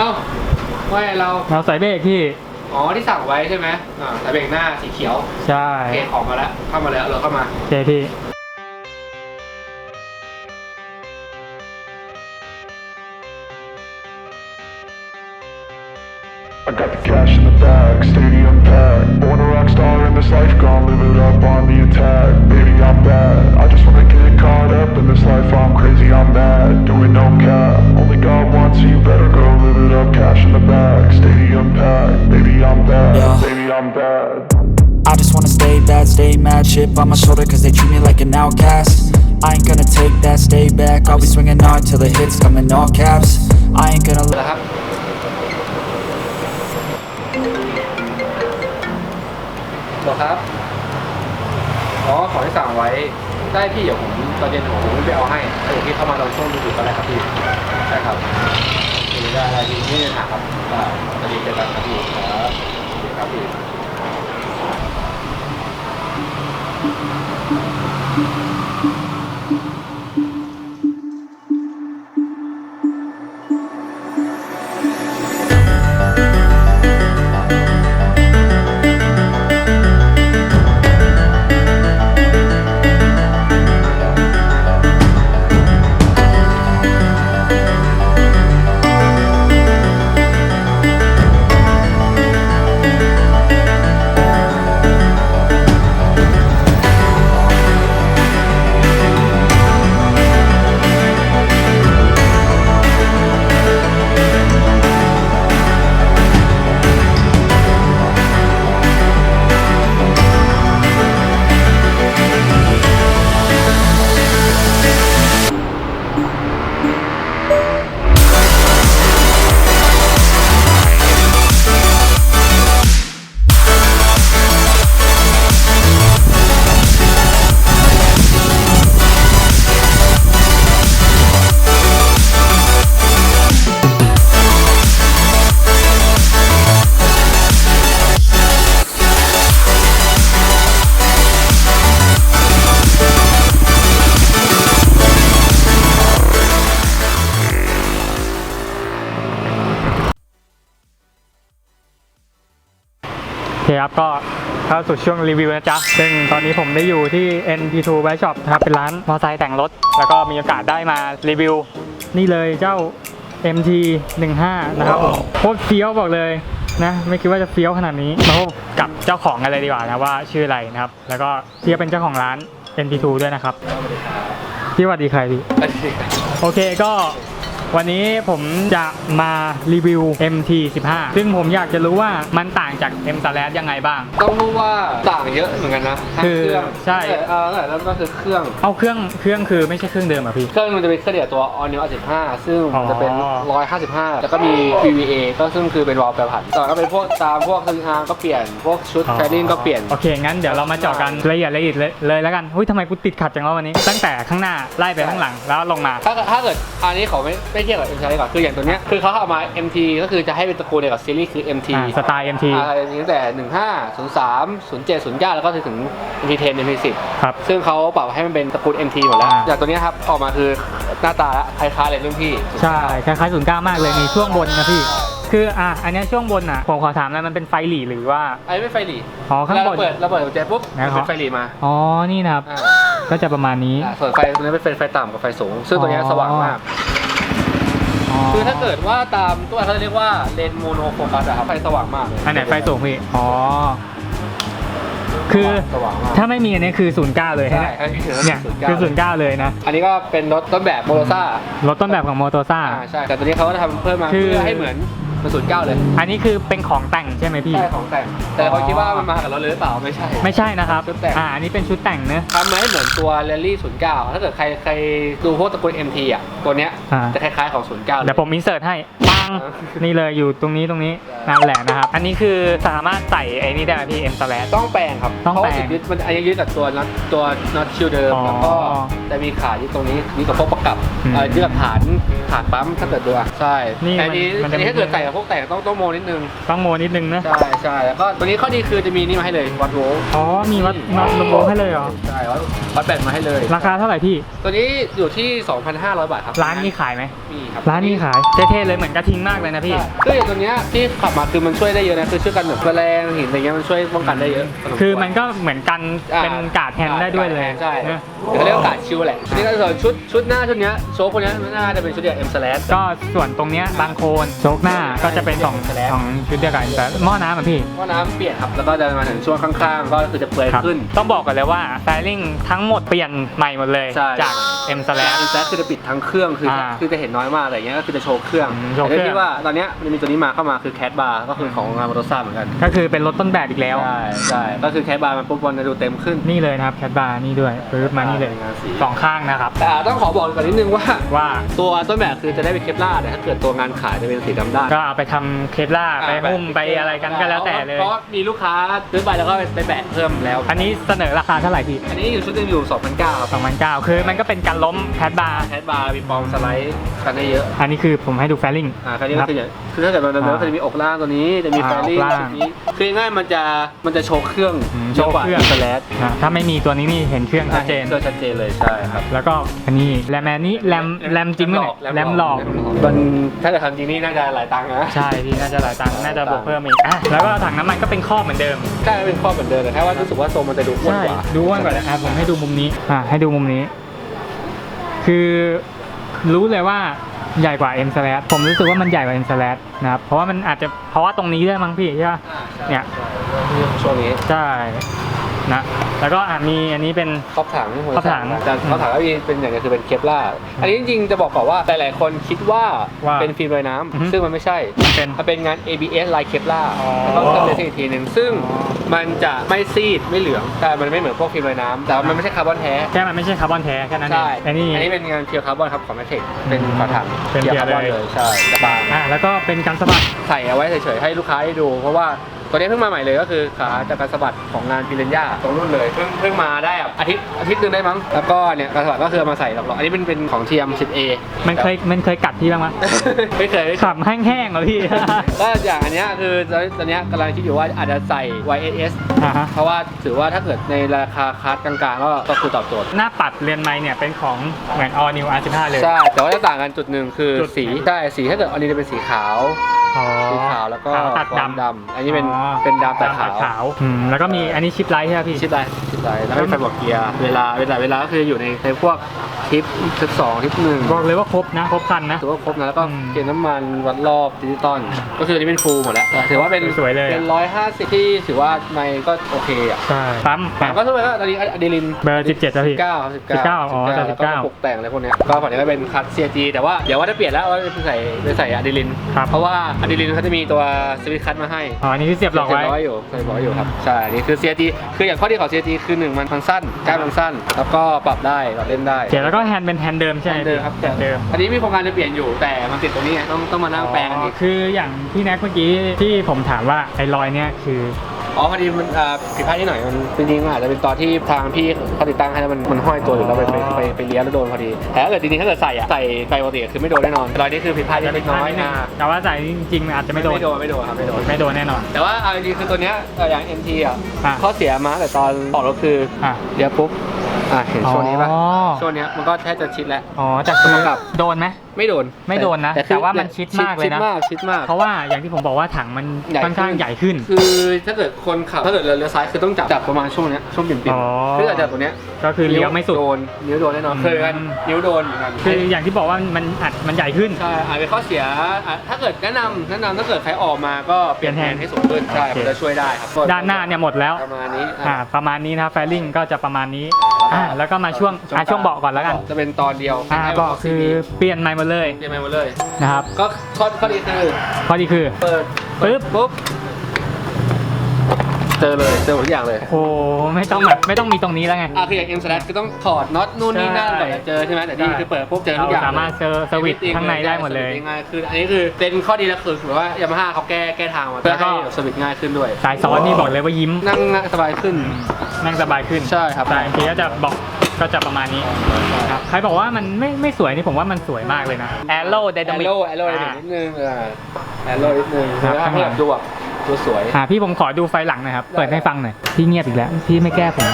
ว่าไงเรา เราใส่เบรกพี่ อ๋อที่สั่งไว้ใช่ไหมอ่าสายเบรกหน้าสีเขียวใช่โอเคของมาแล้ว เข้ามาแล้วเราเข้ามาโอเคพี่ I got the cash in the bag, stadium packed. Born a rock star in this life, gone live it up on the attack. Baby, I'm bad. I just wanna get caught up in this life. I'm crazy, I'm mad. Doing no cap. Only got one, so you better go live it up. Cash in the bag, stadium packed. Baby, I'm bad. Yeah. Baby, I'm bad. I just wanna stay bad, stay mad Chip on my shoulder cause they treat me like an outcast I ain't gonna take that, stay back I'll be swinging hard till the hits come in all caps I ain't gonna let แล้วครับหรอครับ อ๋อ ของที่สั่งไว้ ได้พี่เดี๋ยวผมตอนเย็นผมผมไปเอาให้โอเดี๋ยวพี่เข้ามาตอนช่วงดึกๆก็ได้ครับพี่ใช่ครับโอเคได้ได้พี่ไม่มีปัญหาครับตอนนี้เจอกันครับพี่ครับโอเคครับพี่ คครับ ก็เข้าสู่ช่วงรีวิวนะจ๊ะ ซึ่งตอนนี้ผมได้อยู่ที่ NP2 Bike Shop นะครับ เป็นร้านมอเตอร์ไซค์แต่งรถ แล้วก็มีโอกาสได้มารีวิว นี่เลยเจ้า MT 15นะครับผมโคตรเฟี้ยวบอกเลยนะไม่คิดว่าจะเฟี้ยวขนาดนี้มาพบกับเจ้าของกันเลยดีกว่านะว่าชื่ออะไรนะครับ แล้วก็ที่เป็นเจ้าของร้าน NP2 ด้วยนะครับพี่สวัสดีใครพี่โอเคก็ วันนี้ผมจะมารีวิว MT15 ซึ่งผมอยากจะรู้ว่ามันต่างจาก M s l a s ยังไงบ้าง ต้องรู้ว่าต่างเยอะเหมือนกันนะทั้งคือเครื่องใช่ เออตั้งแต่เริ่มก็คือเครื่อง เอาเครื่องเครื่องคือไม่ใช่เครื่องเดิมอะพี่ เครื่องมันจะเป็นเครื่องเดียวตัว All New R15 ซึ่งอ๋อ จะเป็น 155 แล้วก็มี VVA ก็ซึ่งคือเป็นวาล์วแปรผันต่อก็เป็นพวกตามพวกสวิงอาร์มก็เปลี่ยนพวกชุดแคริ่งก็เปลี่ยน โอเค งั้นเดี๋ยวเรามาเจาะกันละเอียดละเอียดเลยเลยแล้วกันหุ้ยทำไมกูติดขัดจังวะวันนี้ ตั้งแต่ข้างหน้าไล่ไปข้างหลังแล้วลงมา ถ้าเกิดถ้าเกิดอันนี้เขาไม่ไม่เทียบกับ M ใช้ก่อนคืออย่างตัวเนี้ยคือเขาเอามา MT ก็คือจะให้เป็นตระกูลเดียวกับซีรีส์คือ MT อ่าสไตล์ MT อ่าตั้งแต่ 15 03 07 09 แล้วก็ถึง MT10 MT10 ครับ ซึ่งเขาปรับให้มันเป็นตระกูล MT หมดแล้วอ่า อย่างตัวเนี้ยครับออกมาคือหน้าตาคล้ายๆเลยรุ่นพี่ใช่คล้ายๆศูนย์เก้ามากเลยมีช่วงบนนะพี่ คืออะอันเนี้ยช่วงบนอะผมขอถามหนะมันเป็นไฟหลีหรือว่า ไอ้ไม่ไฟหลีอ๋อข้างบน เราเปิดเราเปิดกุญแจปุ๊บไหนมันขอเป็นไฟหลีมาอ๋อนี่นะครับ อ่า ก็จะประมาณนี้ อ่าส่วนไฟตัวนี้เป็นไฟต่ำกับไฟสูง ซึ่งตัวเนี้ยสว่างมาก คือถ้าเกิดว่าตามตัวเขาจะเรียกว่าเลนโมโนโฟกัสอะครับไฟสว่างมากเลยอันไหนไฟสูงพี่ อ๋อ คือสว่างมาก ถ้าไม่มีอันนี้คือศูนย์เก้าเลยใช่ฮะอันนี้ถือว่าเนี่ย09คือศูนย์เก้าเลยนะ อันนี้ก็เป็นรถต้นแบบโมโตซ่ารถต้นแบบของโมโตซ่าอ่าใช่ แต่ตัวนี้เขาก็ทำเพิ่มมาคือเพื่อให้เหมือน เป็นศูนย์เก้าเลยอันนี้คือเป็นของแต่งใช่ไหมพี่ ใช่ของแต่ง แต่เขาคิดว่ามันมากับรถเลยหรือเปล่าไม่ใช่ ไม่ใช่นะครับ ชุดแต่ง อ่าอันนี้เป็นชุดแต่งเนอะทำมาให้เหมือนตัวเรลลี่ศูนย์เก้าถ้าเกิดใครใครดูพวกตระกูล MT อะตัวเนี้ยอ่า จะคล้ายๆของศูนย์เก้าเดี๋ยวผมอินเสิร์ตให้ปังเออ นี่เลยอยู่ตรงนี้ตรงนี้นั่นแหละนะครับ อันนี้คือสามารถใส่ไอ้นี่ได้ไหมพี่ M s l a s ต้องแปลงครับต้องเพราะแปลงว่ายึดมันอันนี้ยึดกับตัวน็อตตัวน็อตชิลเดิมอ๋อแล้วก็จะมีขายึดตรงนี้ยึดกับพวกประกับอืมเอ่อยึดกับฐานฐานปั๊มถ้าเกิดดูอะใช่นี่แต่อันนี้มันมันจะอันนี้ถ้าเกิดใส่กับพวกแต่งต้องต้องโมนิดนึงต้องโมนิดนึงนะใช่ใช่แล้วก็ตัวนี้ข้อดีคือจะมีนี่มาให้เลยวัดโวลต์อ๋อมีวัดวัดลมโบให้เลยเหรอใช่วัดวัดแบตมาให้เลย ราคาเท่าไหร่พี่ ตัวนี้อยู่ที่ 2,500 บาทครับร้านนี้ขายไหมมีครับร้านนี้ขายเท่ๆเลยเหมือนกระทิงมากเลยนะพี่ใช่คืออย่างตัวเนี้ยที่ขับมาคือมันช่วยได้เยอะนะคือช่วยกันแบบแมลงหินอะไรเงี้ยมันช่วยป้องกันได้เยอะพสวรคือมันก็เหมือนกันเป็นกาดแทนได้ด้วยเลยใช่ นะเดี๋ยวเขาเรียกว่ากาดชิวแหละทีนี้ก็ส่วนชุดชุดหน้าชุดเนี้ยโชว์พวกเนี้ยน่าจะเป็นชุดเดียวเอ็มสแลชก็ส่วนตรงเนี้ยบางโคนโชกหน้าก็จะเป็นของของชุดเดียวกันแต่หม้อน้ำอะพี่ว่าน้ำเปลี่ยนครับแล้วก็จะมาถึงช่วงข้างๆ ก็คือจะเปื่อยครับขึ้น ต้องบอกกันเลยว่าแฟลิงทั้งหมดเปลี่ยนใหม่หมดเลยใช่ จาก M s l a แต่ s อันแซคือจะปิดทั้งเครื่องคืออาคือจะเห็นน้อยมากอะไรเงี้ยก็คือจะโชว์เครื่องอืมโชว์เคแต่รื่อง ที่ว่าตอนเนี้ยมันจะมีตัวนี้มาเข้ามาคือแคดบาร์ก็คือของงานมอเตอร์ไซค์เหมือนกันก็คือเป็นรถต้นแบบอีกแล้ว ใช่ใช่ก็คือแคดบาร์มันปุ๊บมันจะดูเต็มขึ้น นี่เลยนะครับแคดบาร์นี่ด้วยปึ๊บมานี่เลยงานสีสองข้างนะครับแต่อ่าต้องขอบอกก่อนนิดนึงว่าว่าตัวต้นแบบคือจะได้เป็นเคปลาร์แต่ถ้าเกิดตัวงานขายจะเป็นสีดำด้านก็เอาไปทำเคปล่าร์ไปหุ้มไปอะไรกันก็แล้วแต่เลย เพราะมีลูกค้าซื้อไปแล้วก็ไปแบะเพิ่มแล้ว อันนี้เสนอราคาเท่าไหร่พี่อันนี้อยู่ชุดหนึงอยู่2,900ครับ2009คือมันก็เป็นการล้มแคดบาร์แคดบาร์มีปอมสไลด์กันได้เยอะอันนี้คือผมให้ดูแฟลิงอ่าคราวนี้ก็คืออย่างคือถ้าเกิดมันเดิมๆอ่าก็จะมีอกล่างตัวนี้จะมีอ่าแฟรี่อกล่างชุดนี้คือง่ายๆมันจะมันจะโชว์เครื่องอืมเยอะกว่าโชว์เครื่อง สแลชนะถ้าไม่มีตัวนี้นี่เห็นเครื่องชัดเจนเครื่องชัดเจนเลยใช่ครับแล้วก็อันนี้แรมแมนนี้แรมแรมจริงไหมเนี่ยแรมหลอก มันถ้าเกิดทำจริงนี่น่าจะหลายตังค์นะใช่พี่น่าจะหลายตังค์น่าจะบวกเพิ่มอีกอะแล้วก็ถังน้ำมันก็เป็นข้อบเหมือนเดิมใช่เป็นข้อเหมือนเดิมแต่แค่ว่ารู้สึกว่าทรงมันจะดูอ้วนใช่กว่าดูอ้วนกว่าอะผมให้ดูมุมนี้อะให้ดูมุมนี้ คือรู้เลยว่าใหญ่กว่า M s l a s ผมรู้สึกว่ามันใหญ่กว่า M s l a s นะครับ เพราะว่ามันอาจจะเพราะว่าตรงนี้ด้วยมั้งพี่ใช่ปะเนี่ย ช่วงนี้ ใช่ นะแล้วก็อะมีอันนี้เป็น ครอบถังหัวครอบถังแต่ครอบถังก็มีเป็นอย่างเดียวคือเป็นเคปลาร์อันนี้จริงๆจะบอกก่อนว่าหลายๆคนคิดว่าว่าเป็นฟิล์มลอยน้อือฮึำซึ่งมันไม่ใช่เป็นมันเป็นงาน ABS ลายเคปลาร์อ๋อ ต้องเติมเลสอีกทีหนึ่งซึ่งอ๋อมันจะไม่ซีดไม่เหลืองแต่มันไม่เหมือนพวกฟิล์มลอยน้ำแต่ว่ามันไม่ใช่คาร์บอนแท้แค่มันไม่ใช่คาร์บอนแท้แค่นั้นเอใช่งอันนี้ อันนี้เป็นงานเพียวคาร์บอนครับของแมทเทคเป็นฝาถังเป็นพียวคาร์บอนเพียวเลเลยยใช่จะบาง อะแล้วก็เป็นการสะบัด ใส่เอาไว้เฉยๆให้ลูกค้าได้ดู เพราะว่า ตัวนี้เพิ่งมาใหม่เลยก็คือขาจากการสะบัดของงานพิเรนย่าตรงรุ่นเลยเพิ่งเพิ่งมาได้แบบอาทิตย์อาทิตย์หนึงได้มั้งแล้วก็เนี่ยการสะบัดก็คือเอามาใส่หลอกๆอันนี้เป็นเป็นของ TM 10A มันเคยมันเคยกัดพี่บ้างไหมไม่เคยไม่เคยขับแห้งๆเหรอพี่ ก็อย่างอันเนี้ยคือตอนเนี้ยกำลังคิดอยู่ว่าอาจจะใส่ YSS อ่าฮะ เพราะว่าถือว่าถ้าเกิดในราคาคัสกลางๆ ก็ก็คือตอบโจทย์ หน้าปัดเรือนไม้เนี่ยเป็นของเหมือน all new R15 เลย ใช่ แต่ว่าจะต่างกันจุดหนึ่งคือจุดไหนสีใช่ สีถ้าเกิดอันนี้จะเป็นสีขาว อ๋อสีขาวแล้วก็ขาวตัดความดำดำอันนี้เป็นเป็นดำแต่ขาว ขาวอืมแล้วก็มีอันนี้ชิปไลท์ใช่ไหมพี่ ชิดไรชิดไรแล้วก็มีไฟบอกเกียร์เวลาเวลาเวลาก็คืออยู่ในในพวกทิปทิปสองทิปหนึ่งบอกเลยว่าครบนะครบคันนะ ถือว่าครบนะแล้วก็อืมเกียร์น้ำมันวัดรอบดิจิตอลก็คืออันนี้เป็นฟูลหมดแล้วถือว่าเป็นสวยๆเลยอะเป็นร้อยห้าสิบที่ถือว่าไม่ก็โอเคอะใช่ปั๊มแต่ก็ทั่วไปก็ตอนนี้อะดรีลิน เบอร์17แล้วพี่เก้าสิบเก้า19อ๋อแล้วก็19ปลุกแต่งอะไรพวกเนี้ยก็ฝั่งนี้ก็เป็นคัตเซียจีแต่ว่าเดี๋ยวว่าจะเปลี่ยนแล้วว่าจะใส่จะใส่อะดรีลิน ครับเพราะว่าอะดรีลินเขาจะมีตัวสวิตช์คัตมาให้อ๋ออันนี้ที่เสียบหลอกไว้ เสียบร้อยอยู่เสียบร้อยอยู่ครับใช่นี่คือ CRT คืออย่างข้อดีของ CRT คือหนึ่งมันมันสั้นกล้ามมันสั้น แล้วก็ปรับได้ปรับเล่นได้เขียนแล้วก็แฮนด์เป็นแฮนด์เดิมใช่ไหมเดิมครับแฮนด์เดิม อันนี้มีโครงการจะเปลี่ยนอยู่แต่มันติดตรงนี้ไงต้องต้องมานั่งแปลงกันอีก คืออย่างพี่แน็กเมื่อกี้ที่ผมถามว่าไอ้รอยเนี่ยคือ อ๋อพอดีมันอ่าผิดพลาดนิดหน่อยมันจริงๆมันอาจจะเป็นตอนที่ทางพี่เขาติดตั้งให้แล้วมันมันห้อยตัวอยู่แล้วไปไปไปไปเลี้ยงแล้วโดนพอดีแต่ถ้าเกิดจริงๆถ้าเกิดใส่อะใส่ไปปกติคือไม่โดนแน่นอนรอยนี้คือผิดพลาดเล็กน้อยนะแต่ว่าใส่จริงๆมันอาจจะไม่โดน ไม่โดนไม่โดนครับไม่โดน ไม่โดนแน่นอน แต่ว่าเอาจริงๆคือตัวเนี้ยเอ่ออย่าง MT อะอะข้อเสียมาแต่ตอนออกรถคืออะ เดี๋ยวปุ๊บอะเห็นช่วงนี้ป่ะอ๋อช่วงเนี้ยมันก็แทบจะชิดแล้ว อ๋อจากคือกับโดนไหมไม่โดนไม่โดนนะคือแต่ว่ามันชิดมากเลยนะชิดมากชิดมาก เพราะว่าอย่างที่ผมบอกว่าถังมันใหญ่ค่อนข้างขึ้นใหญ่ขึ้น คือถ้าเกิดคนขับถ้าเกิดเลี้ยวซ้ายคือต้องจับจับประมาณช่วงเนี้ยช่วงปิ่มปิ่มอ๋อคืออาจจะตัวเนี้ยก็คือเลี้ยวไม่สุดโดนนิ้วโดนแน่นอนอืมเคยกันนิ้วโดนเหมือนกันคืออย่างที่บอกว่ามันอัดมันใหญ่ขึ้นใช่อาจเป็นข้อเสียอะถ้าเกิดแนะนำแนะนำถ้าเกิดใครออกมาก็เปลี่ยนแทนให้สูงขึ้นใช่โอเคมันจะช่วยได้ครับด้านหน้าเนี่ยหมดแล้วประมาณนี้อ่าอะประมาณนี้นะครับแฟลิงก็จะประมาณนี้อ่าแล้วก็มาช่วงอ่าช่วงเบาะก่อนแล้วกันจะเป็นตอนเดียวอ่าเบาะคือเปลี่ยนใหม่หมดเลยเปลี่ยนไปหมดเลย นะครับก็ข้อข้อดีคือข้อดีคือเปิดปึ๊บปุ๊บเจอเลยเจอหมดทุกอย่างเลย โอ้ไม่ต้องแบบไม่ต้องมีตรงนี้แล้วไง อะคืออย่าง M slash คือต้องถอดน็อตนู่นนี่นั่นใช่ก่อนจะเจอใช่ไหมแต่นี่ใช่คือเปิดปุ๊บเจอทุกอย่างเราสามารถเจอสวิตช์ข้างในได้หมดเลย สวิตช์ง่ายคืออันนี้คือเป็นข้อดีแล้วคือถือว่ายามาฮ่าเขาแก้แก้ทางมาเพื่อแล้วก็ให้สวิตช์ง่ายขึ้นด้วยสายซ้อนนี่บอกเลยว่ายิ้มนั่งนั่งสบายขึ้น นั่งสบายขึ้นใช่ครับแต่บางทีก็จะบอก ก็จะประมาณนี้ครับใครบอกว่ามันไม่ไม่สวยนี่ผมว่ามันสวยมากเลยนะ Aero แอ Dynamic โร่แอโร่นิดนึงเออแอโร่นิดนึงครับแล้วข้างหลังให้แบบดูแบบตัวสวย อ่าพี่ผมขอดูไฟหลังหน่อยครับ เปิดให้ฟังหน่อย พี่เงียบอีกแล้ว พี่ไม่แก้ผม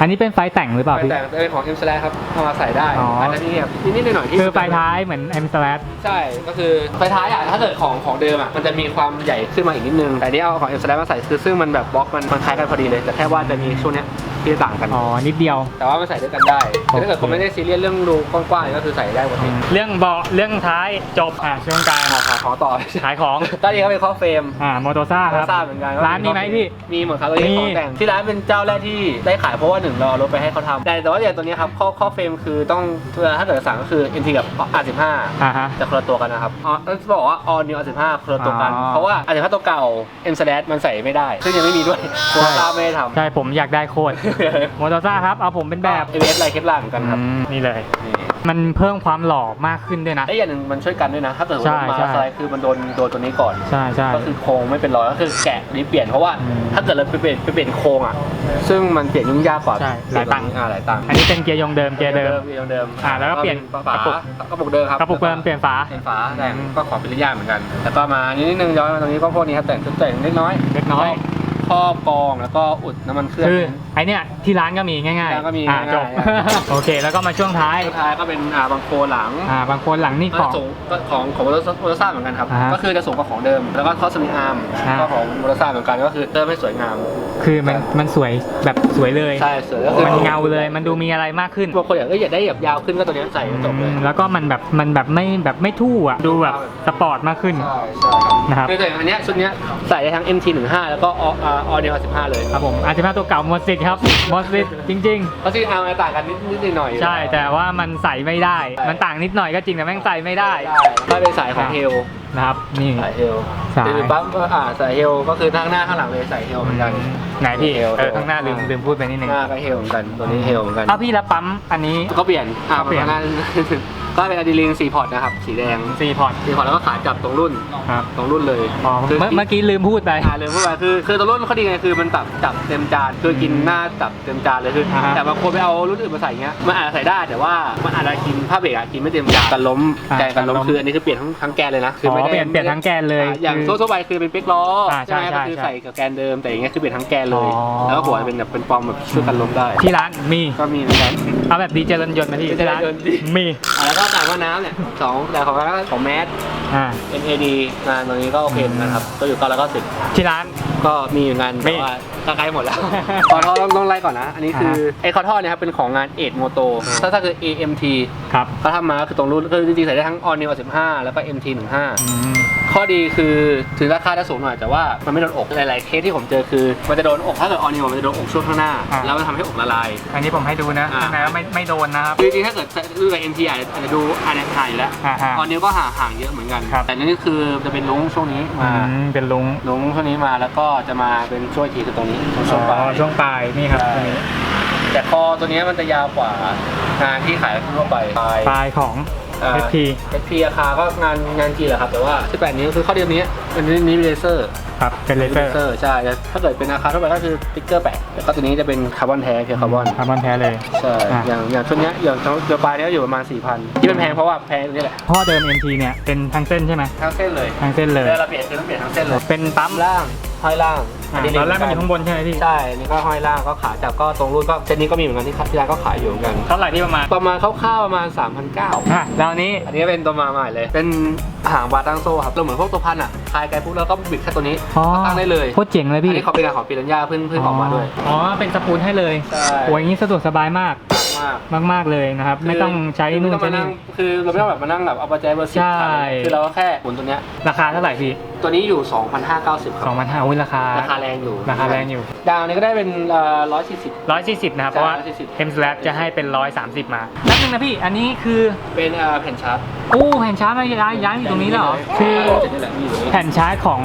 อันนี้เป็นไฟแต่งหรือเปล่าพี่ แต่เป็นของ M slash ครับเอามาใส่ได้อ๋ออั อันนี้ครับนิดๆหน่อยๆที่คือไฟท้ายเหมือน M slash ใช่ก็คือไฟท้ายอะถ้าเกิดของของเดิมอะมันจะมีความใหญ่ขึ้นมาอีกนิดนึงแต่อันนี้เอาของ M slash มาใส่คือซึ่งมันแบบบล็อกมันมันคล้ายกันพอดีเลย แต่แค่ว่าจะมีช่วงเนี้ย ที่ต่างกัน อ๋อ นิดเดียว แต่ว่ามันใส่ด้วยกันได้แต่ถ้าเกิดคนไม่ได้ซีเรียสเรื่องรูกว้างๆก็คือใส่ได้ปกติเรื่องเบาะเรื่องท้ายจบอ่าช่วงกลางขอขอขอต่อขายของตอนนี้ก็เป็นข้อเฟรมอ่าโมโตซ่าครับทราบเหมือนกันว่ร้านมีไหมพี่มีหมดครับตัวนี้มีของแต่งที่ร้านเป็นเจ้าแรกที่ได้ขายเพราะว่าหนึ่งเราเอารถไปให้เขาทำแต่แต่ว่าอย่างตัวนี้ครับข้อข้อเฟรมคือต้องถ้าเกิดสั่งก็คือ NT กับ R15 อ่าฮะจะคนละตัวกันนะครับอ๋อต้องบอกว่า all new R15 คนละตัวกันอ๋อเพราะว่า R15 ตัวเก่า M slash มันใส่ไม่ได้ ซึ่งยังไม่มีด้วยตัวตาไม่ได้ทำใช่ผมอยากได้โคตรโมโตซ่าครับ เอาผมเป็นแบบเอเอสไลเคปลาร์เหมือนกันครับอืมนี่เลยนี่มันเพิ่มความหล่อมากขึ้นด้วยนะและอย่างหนึ่งมันช่วยกันด้วยนะ ถ้าเกิดว่าใช่มาใช่สไลด์คือมันโดนโดนตัวนี้ก่อน ใช่ใช่ก็คือโครงไม่เป็นรอยก็คือแกะนี้เปลี่ยนเพราะว่าอืมถ้าเกิดเราไปเปลี่ยนไปเปลี่ยนโครงอะ ซึ่งมันเปลี่ยนยุ่งยากกว่าใช่หลายตังค์อ่าหลายตังค์อันนี้เป็นเกียร์ยงเดิมเกียร์เดิมเกียร์เดิมอ่าแล้วก็เปลี่ยนฝากระปุกกระปุกเดิมครับกระปุกเดิมเปลี่ยนฝาเปลี่ยนฝาแต่งก็ขอเป็นระยะเหมือนกันแล้วก็มานิดนึงย้อนมาตรงนี้ก็พวกนี้ครับแต่งชุดแต่งเล็กน้อยเล็กน้อยครอบกองแล้วก็อุดน้ำมันเครื่องคื อไอเนี้ยที่ร้านก็มีง่ายๆที่ร้านก็มีอ่าง่ายๆจบโอเค แล้วก็มาช่วงท้ายสุดท้ายก็เป็นอ่าบางโคหลังอ่าบางคนหลังนี่ของสูงก็ของของมอเตอร์มอเตอร์ซ่าเหมือนกันครับ อ่าฮะก็คือจะสูงกว่าของเดิม แล้วก็คอสมิอาร์มอ่า ก็ของมอเตอร์ซ่าเหมือนกันก็คือเติมให้สวยงาม คือมันมันสวยแบบสวยเลย ใช่สวยก็คือมันเงาเลยมันดูมีอะไรมากขึ้นบางคนอยากเอ้ยอยากได้แบบยาวขึ้นก็ตัวเนี้ยใส่ก็จบเลยอืมแล้วก็มันแบบมันแบบไม่แบบไม่ทู่อะดูแบบสปอร์ตมากขึ้นใช่ใช่ครับ นะครับ คือแต่อันเนี้ยชุดเนี้ยใส่ได้ทั้ง MT15 แล้วก็ออเดีย15เลย ครับผมอาจจะมาตัวเก่าหมดสิทธิ์ครับหมดสิทธิ์จริงเพราะซีอาร์มันต่างกันนิดนิดหน่อยๆใช่แต่ว่ามันใส่ไม่ได้ มันต่างนิดหน่อยก็จริงแต่แม่งใส่ไม่ได้ถ้าเป็นสายของเฮลนะครับนี่ สายเฮลสายคือปั๊มก็อ่าสายเฮลก็คือทั้งหน้าข้างหลังเลยสายเฮลเหมือนกัน ไหนพี่เฮล เออข้างหน้าลืมลืมพูดไปนิดนึงหน้าก็เฮลเหมือนกันตัวนี้เฮลเหมือนกันถ้าพี่แล้วปั๊มอันนี้ก็เปลี่ยนอ่าก็เปลี่ยนประมาณนั้น ก็เป็นอะดรีลิน4พอร์ตนะครับ สีแดงสี่พอร์ต 4พอร์ตแล้วก็ขาจับตรงรุ่นครับ ตรงรุ่นเลยอ๋อคือเมื่อเมื่อกี้ลืมพูดไป อ่าเลยพูดไปคือคือตัวรุ่นเขาดีไงคือมันจับจับเต็มจานคือกินหน้าจับเต็มจานเลยคืออ่าฮะแต่บางคนไปเอารุ่นอื่นมาใส่เงี้ยมันอาจจะใส่ได้แต่ว่ามันอาจจะกินผ้าเบรกอะกินไม่เต็มจานกันล้มอ่าแกนกันล้มกันล้ม คืออันนี้คือเปลี่ยนทั้งทั้งแกนเลยนะคืออ๋ไม่อได้เปลี่ยนเปลี่ยนทั้งแกนเลย อ่าอย่างคือทั่วๆไปคือเป็นเป๊กล้ออ่าใช่ไหมใช่ก็คือใช่ใส่กับแกนเดิมแต่อย่างเงี้ยคือเปลี่ยนทั้งแกนเลย อ๋อ แล้วก็หัวเป็นแบบเป็นปอมแบบช่วยกันล้มได้ ที่ร้านมีก็มีเหมือนกัน เอาแบบดีเจริญยนต์มาที่ที่ร้านดีเจริญยนต์ดิ มีอ่าแล้วก็ต่างว่าน้ำเนี่ยสองแต่ของแล้วก็ของแมส อ่า NAD งานตรงนี้ก็โอเคเหมือนกันครับ ก็อยู่ตอนแล้วก็สิบที่ร้าน ก็มีอยู่งานมีแต่ว่าก็ใกล้หมดแล้ว ขอท่อต้องต้องไล่ก่อนนะ อันนี้คืออ่าฮะไอ้คอท่อเนี่ยครับเป็นของงานเอ็ดโมโตถ้าถ้าคือ AMT ครับ เขาทำมาก็คือตรงรุ่นคือจริงๆใส่ได้ทั้ง All New 15แล้วก็ MT 15 อืม ข้อดีคือถึงราคาจะสูงหน่อยแต่ว่ามันไม่โดนอกหลายๆเคสที่ผมเจอคือมันจะโดนอกถ้าเกิด All New มันจะโดนอกช่วงข้างหน้า อ่า แล้วมันทำให้อกละลาย อันนี้ผมให้ดูนะอ่า ข้างในว่าไม่ไม่โดนนะครับคือจริงๆถ้าเกิดรุ่นกับ MT อาจจะอาจจะดูอาจจะห่างอยู่แล้วอ่าฮะ All New ก็ห่างห่างเยอะเหมือนกัน ครับ แต่นี่คือจะเป็นลุงช่วงนี้อืมามเป็นลุงลุงช่วงนี้มาแล้วก็จะมาเป็นช่วยทีคือตรงนี้ช่วงปลายอ๋อช่วงปลายนี่ครับตัวนี้แต่คอตัวนี้มันจะยาวกว่างานที่ขายทั่วไปปลายของ FT เอสพีราคาก็งานงานจีแหละครับ แต่ว่าที่แปดนี้วคือข้อเดียวนี้เป็นนี้มีเลเซอร์ ครับ เป็นเลเซอร์ ใช่แต่ถ้าเกิดเป็นราคาทั่วไปก็คือติ๊กเกอร์แปะแล้วก็ตัวนี้จะเป็นคาร์บอนแท้เพียร์คาร์บอน คาร์บอนแท้เลย ใช่ อะ อย่างอย่างชุดเนี้ยอย่างเดียวปลายเนี้ยอยู่ประมาณ 4,000 ที่มันแพงเพราะว่าแพงตรงนี้แหละท่อเดิม MT เนี่ย เป็นทั้งเส้นใช่ไหม ทั้งเส้นเลยทั้งเส้นเลย เวลาเปลี่ยนคือต้องเปลี่ยนทั้งเส้นเลย เป็นปั๊มล่าง ห้อยล่างอ่านี้ตอนแรกมันอยู่ข้างบนใช่ไหมพี่ ใช่นี่ก็ห้อยล่างก็ขาจับก็ตรงรุ่นก็เส้นนี้ก็มีเหมือนกันที่ที่ร้านก็ขายอยู่เหมือนกัน เท่าไหร่ที่ประมาณ ประมาณคร่าวๆประมาณ 3,900อะแล้วอันนี้ อันนี้เป็นตัวมาใหม่เลย เป็นหางบาตั้งโซ่ครับเราเหมือนพวกตัวพันอะคลายไกลปุ๊บแล้วก็บิดแค่ตัวนี้อ๋อ ก็ตั้งได้เลย โคตรเจ๋งเลยอันพี่นี้เขาเป็นงานของปีรัญญาเพิ่งเพิ่งออกมาด้วย อ๋อ เป็นสปูนให้เลยใช่ โอ้ยอย่างนี้สะดวกสบายมาก มากมาก ๆ เลยนะครับ ไม่ต้องใช้คือนู่นไม่ต้องใช้มานี่นั่งคือเราไม่ต้องแบบมานั่งแบบเอาปัจจัยเบอร์สิบใช่ คือเราก็แค่หมุนตัวเนี้ยราคาเท่าไหร่พี่ ตัวนี้อยู่ 2,590ครับ2,500อุ้ยราคา ราคาแรงอยู่ราคาแรงอยู่ ดาวนี้ก็ได้เป็นร้อยสี่สิบ140 นะครับ เพราะว่า 140 M Slab จะให้เป็น 130 มาแป๊บนึงนะพี่ อันนี้คือเป็นเอ่อแผ่นชาร์จอู้แผ่นชาร์จมาย้ายย้ายอยู่ตรงนี้แล้วเหรอ คือนี่แหละมีอยู่ตรงนี้แผ่นชาร์จของ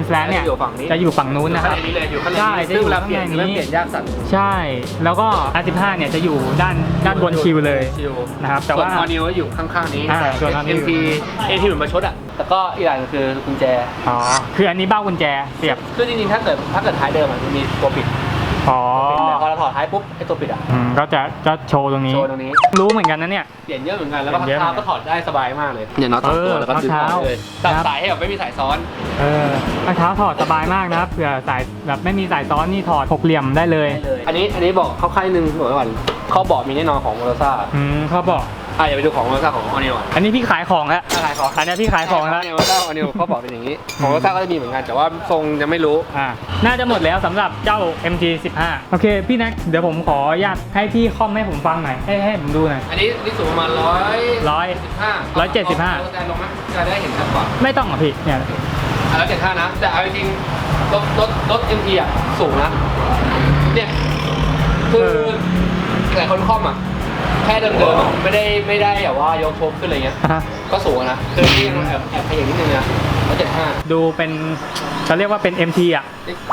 M Slab เนี่ย จะอยู่ฝั่งนี้ จะอยู่ฝั่งนู้นนะครับข้างในนี้เลยอยู่ข้างในใช่นี้จะอยู่ซึ่งเวลาเปลี่ยนข้างในนี้เปลี่ยนยากสัตว์ใช่ แล้วก็ R15 เนี่ยจะอยู่ด้านด้านบนคิวเลยชิวนะครับ แต่แต่ว่า ว่าออนิวอยู่ข้างๆนี้อ่าส่วน All New MP เอที่เหมือนประชดอะ แล้วก็อีกอย่างคือกุญแจ อ๋อ คืออันนี้เบ้ากุญแจเสียบ คือจริงๆ ถ้าเกิดถ้าเกิดท้ายเดิมอะจะมีตัวปิดอ๋อแต่พอเราถอดท้ายปุ๊บไอตัวปิดอะอืมก็จะจะโชว์ตรงนี้ โชว์ตรงนี้ รู้เหมือนกันนะเนี่ย เปลี่ยนเยอะเหมือนกัน แล้วก็เปลี่ยนเยอะ เท้าก็ถอดได้สบายมากเลยเนี่ยน็อตสองตัวเออแล้วก็ดึงออกเลยเท้าตัดสายให้แบบไม่มีสายซ้อน เออรองเท้าถอดสบายมากนะครับเผื่อสายแบบไม่มีสายซ้อนนี่ถอดหกเหลี่ยมได้เลย อันนี้อันนี้บอกเข้าค่ายหนึ่งหน่วยก่อนข้อบอกมีแน่นอนของโมโรซ่า อืมเขาบอก อะอย่าไปดูของโมโรซ่าของออนิวอะอันนี้พี่ขายของแล้วอะไรของอันนี้พี่ขายของแล้วโมโรซ่าออนิวข้อบอกเป็นอย่างนี้ ของโมโรซ่าก็จะมีเหมือนกันแต่ว่าทรงยังไม่รู้ อ่า น่าจะหมดแล้วสำหรับเจ้า MG 15โอเค พี่แน็กเดี๋ยวผมขออนุญาตให้พี่คอมให้ผมฟังหน่อย ให้ให้ผมดูหน่อยอันนี้นี่สูงประมาณร้อยร้อย สิบห้าร้อยเจ็ดสิบห้า แต่ลงไหมจะได้เห็นชัดกว่าไม่ต้องหรอพี่ เนี่ย อะร้อยเจ็ดห้านะแต่เอาจริงๆรถรถรถเอ็มทีอะสูงนะเนี่ยคือหลายคนคล่อมอะ แค่เดินๆอะไม่ได้ไม่ได้แบบว่ายกโชกขึ้นอะไรเงี้ย อะก็สูงอะนะคือที่ยังแอบแอบขยันนิดนึงนะร้อยเจ็ดห้าดูเป็นเขาเรียกว่าเป็น MT อะ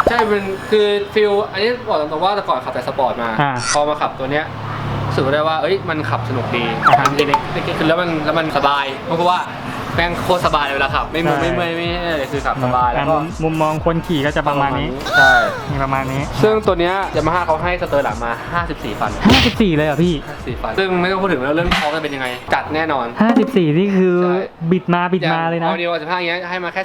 ใช่เป็นคือฟิลอันนี้บอกตรงๆว่าแต่ก่อนขับแต่สปอร์ตมา อ่าพอมาขับตัวเนี้ยรู้สึกได้ว่าเอ้ยมันขับสนุกดีอ่าฮะเด็กๆเด็กๆคือแล้วมันแล้วมันสบายเพราะว่า แม่งโคตรสบายเลยเวลาขับ ไม่มึนใช่ไม่เมื่อยไม่อะไรเลยคือขับสบายแล้วก็มุมมุมมองคนขี่ก็จะประมาณนี้ใช่มีประมาณนี้ ซึ่งตัวเนี้ยยามาฮ่าเขาให้สเตอร์หลังมา 54 ฟัน 54 เลยเหรอพี่ 54 ฟัน ซึ่งไม่ต้องพูดถึงแล้วเรื่องท้องจะเป็นยังไง จัดแน่นอน 54 นี่คือใช่บิดมาบิดมาเลยนะออนิว15อย่างเงี้ยให้มาแค่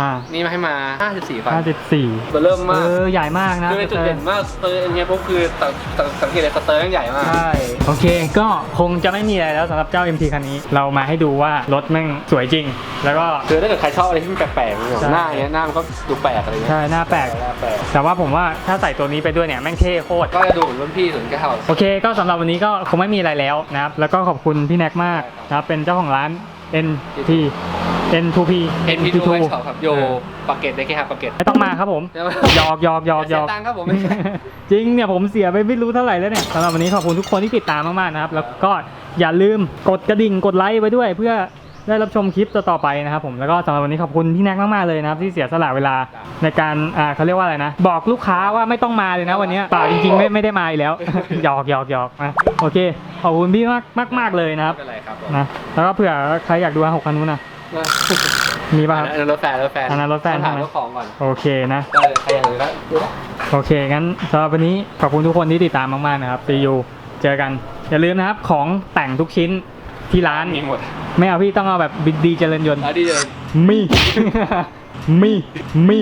อ่า48 นี่มาให้มา 54 ฟัน 54เบอร์เริ่มเอมากอใหญ่มากนะคือเป็นจุดเด่นมากสเตอร์อย่างเงี้ยปุ๊บคือสังสังสังเกตเลยสเตอร์ยังใหญ่มากใช่โอเค ก็คงจะไม่มีอะไรแล้วสำหรับเจ้า MT คันนี้เรามาให้ดูว่ารถแม่งสวยจริง แล้วก็ คือถ้าเกิดใครชอบอะไรที่มันแปลกๆอย่างใช่ หน้าอย่างเงี้ยหน้ามันก็ดูแปลกอะไรเงี้ยใช่หน้าแปลก หน้าแปลกแต่ว่าผมว่าถ้าใส่ตัวนี้ไปด้วยเนี่ยแม่งเท่โคตร ก็จะดูเหมือนรุ่นพี่ส่วนแก้วโอเคก็สำหรับวันนี้ก็คงไม่มีอะไรแล้วนะครับ แล้วก็ขอบคุณพี่แน็กมากนะครับ เป็นเจ้าของร้าน NT N2P เอ็นพีทูไว้ช็อปครับโยปากเก็ตได้แค่ครับปากเก็ตไม่ต้องมาครับผมใช่ไหมหยอกหยอกหยอกหยอกเสียตังค์ครับผมไม่ใช่จริงเนี่ยผมเสียไปไม่รู้เท่าไหร่แล้วเนี่ยสำหรับวันนี้ขอบคุณทุกคนที่ติดตามมากๆนะครับ แล้วก็อย่าลืมกดกระดิ่งกดไลค์ไว้ด้วย เพื่อ ได้รับชมคลิปต่อๆไปนะครับผมแล้วก็สำหรับวันนี้ขอบคุณพี่แน็กมากๆเลยนะครับที่เสียสละเวลาในการอ่าเขาเรียกว่าอะไรนะบอกลูกค้าว่าไม่ต้องมาเลยนะวันเนี้ยเปล่าจริงๆไม่ไม่ได้มาอีกแล้ว หยอกหยอกหยอกนะโอเคขอบคุณพี่มากมากมากๆเลยนะครับไม่เป็นไรครับผมนะแล้วก็เผื่อใครอยากดูอาหกคันนู้นนะมีป่ะครับอันนั้นรถแฟนรถแฟนอันนั้นรถแฟนต้องถามใช่ไหมเจ้าของก่อนโอเคนะได้เลยใครอยากดูก็ดูได้โอเคงั้นสำหรับวันนี้ขอบคุณทุกคนที่ติดตามมากๆนะครับ see you เจอกันอย่าลืมนะครับของแต่งทุกชิ้น ที่ร้านมีหมดไม่เอาพี่ต้องเอาแบบดีเจริญยนต์แล้วดีเลย มี มี มี